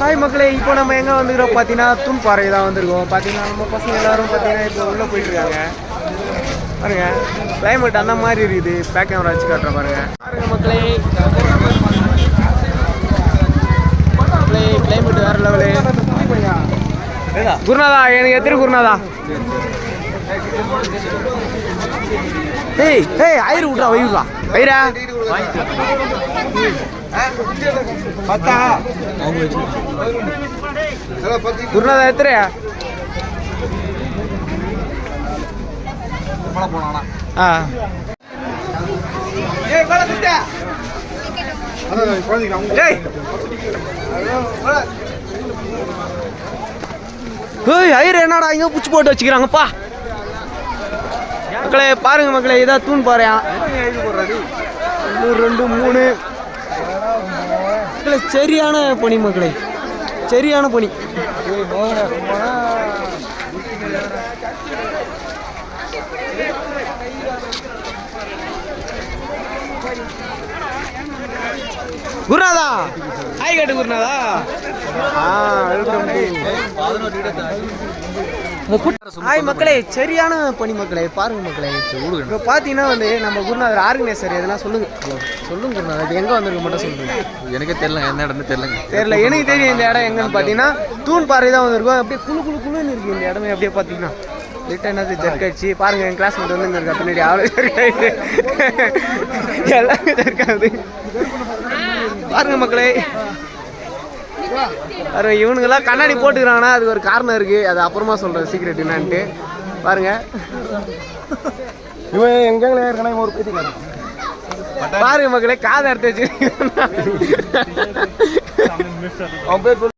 Hi மக்களே இப்போ நம்ம எங்கே வந்துக்கிறோம் பார்த்தீங்கன்னா தூண்பாறை தான் வந்திருக்கோம். பார்த்தீங்கன்னா நம்ம பசங்க எல்லாரும் பார்த்தீங்கன்னா இப்போ உள்ளே போயிட்டுருக்காங்க. பாருங்க கிளைமேட் அந்த மாதிரி இருக்குது. பேக் கேமரா வச்சு காட்டுறேன் பாருங்க. பாருங்க மக்களே. மக்களே கிளைமேட் வேற லெவலு குருநாதா எனக்கு எத்திரி குருநாதா? ஏய் ஏய் ஆயிரம் விட்றா வை விட்றா. வைரா பத்தா. குருநாதா எத்திரையா ஆ. ஏய் மேல சுத்த ஏய். ஐயர் என்னடா இங்க புச்சு போட்டு வச்சுக்கிறாங்கப்பா? மக்களே பாருங்க மக்களே இதான் தூண் பாறையா? ஒன்று ரெண்டு மூணு. மக்களே சரியான பனி மக்களே. சரியான பனி குருநாதா? ஹாய் கேட்டு குருநாதா. ஆ வெல்கம் ஹாய் மக்களே சரியான பனி மக்களே பாருங்க மக்களே. இப்போ பார்த்தீங்கன்னா வந்து நம்ம குருநாதர் ஆர்கனைசர் எதனா சொல்லுங்க. சொல்லுங்க குருநாதர். இது எங்கே வந்திருக்கு மட்டும் சொல்லுங்க. எனக்கே தெரியல எந்த இடம்னு தெரியலங்க. தெரியல எனக்கு தெரியும் இந்த இடம் எங்கன்னு பார்த்தீங்கன்னா தூண் பாறை தான் வந்திருக்கும். அப்படியே குழு குழு குழுன்னு இருக்கு இந்த இடமே அப்படியே பார்த்தீங்கன்னா என்னது ஜர்க்கடிச்சு பாருங்க என் கிளாஸ்மேட் வந்து இங்க இருக்கா பின்னாடி அவ்வளோ ஜர்க்காயிட்டு எல்லாமே ஜர்க்காகுது பாருங்க மக்களே. பாருங்க இவனுங்கெல்லாம் கண்ணாடி போட்டுக்கிறாங்கன்னா அதுக்கு ஒரு காரணம் இருக்கு. அது அப்புறமா சொல்றேன் சீக்ரெட் என்னன்ட்டு. பாருங்க. இவன் எங்கங்களே இருக்கணும் இவன் ஒரு பேத்திக்காரன். பாருங்க மக்களே காதை எடுத்து வச்சு அவன் பேர் சொல்லு.